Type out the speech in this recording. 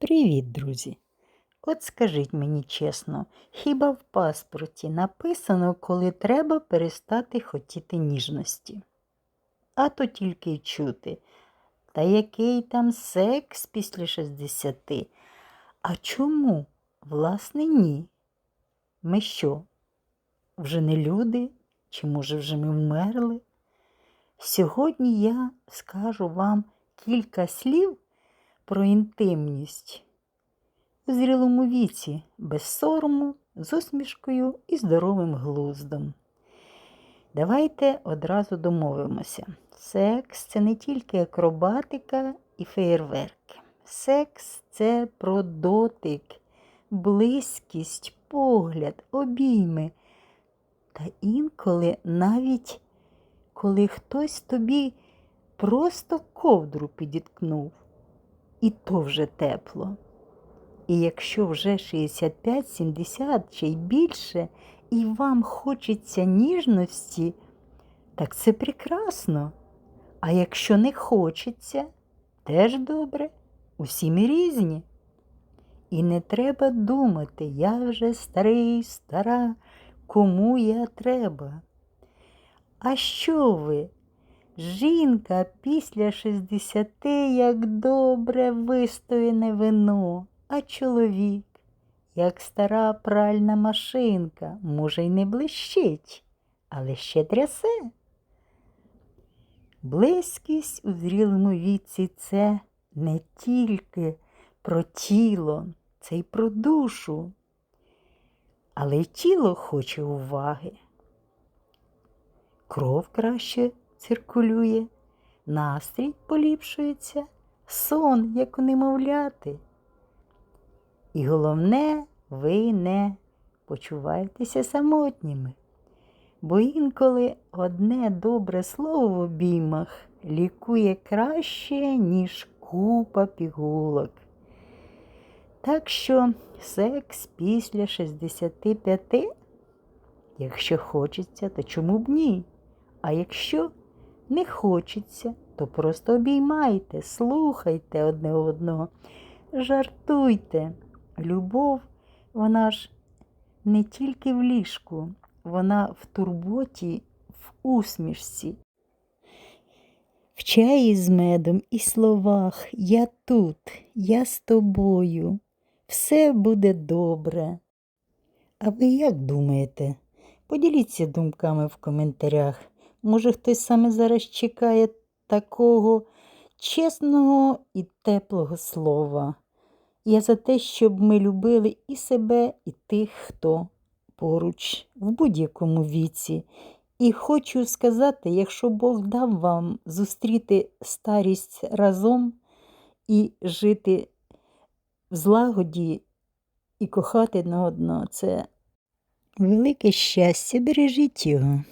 Привіт, друзі! От скажіть мені чесно, хіба в паспорті написано, коли треба перестати хотіти ніжності? А то тільки й чути. Та який там секс після 60? А чому? Власне, ні. Ми що? Вже не люди? Чи може вже ми вмерли? Сьогодні я скажу вам кілька слів про інтимність у зрілому віці, без сорому, з усмішкою і здоровим глуздом. Давайте одразу домовимося. Секс це не тільки акробатика і феєрверки. Секс це про дотик, близькість, погляд, обійми. Та інколи навіть коли хтось тобі просто ковдру підіткнув, і то вже тепло. І якщо вже 65, 70 чи й більше, і вам хочеться ніжності, так це прекрасно. А якщо не хочеться, теж добре, усі ми різні. І не треба думати, я вже старий, стара, кому я треба. А що ви? Жінка після 60 як добре вистояне вино, а чоловік, як стара пральна машинка, може, й не блищить, але ще трясе. Близькість у зрілому віці це не тільки про тіло, це й про душу, але й тіло хоче уваги. Кров краще циркулює, настрій поліпшується, сон, як у немовляти. І головне, ви не почуваєтеся самотніми, бо інколи одне добре слово в обіймах лікує краще, ніж купа пігулок. Так що секс після 65, якщо хочеться, то чому б ні? А якщо не хочеться, то просто обіймайте, слухайте одне одного, жартуйте. Любов, вона ж не тільки в ліжку, вона в турботі, в усмішці. В чаї з медом і словах я тут, я з тобою, все буде добре. А ви як думаєте? Поділіться думками в коментарях. Може, хтось саме зараз чекає такого чесного і теплого слова. Я за те, щоб ми любили і себе, і тих, хто поруч, в будь-якому віці. І хочу сказати, якщо Бог дав вам зустріти старість разом і жити в злагоді і кохати на одного, це велике щастя, бережіть його.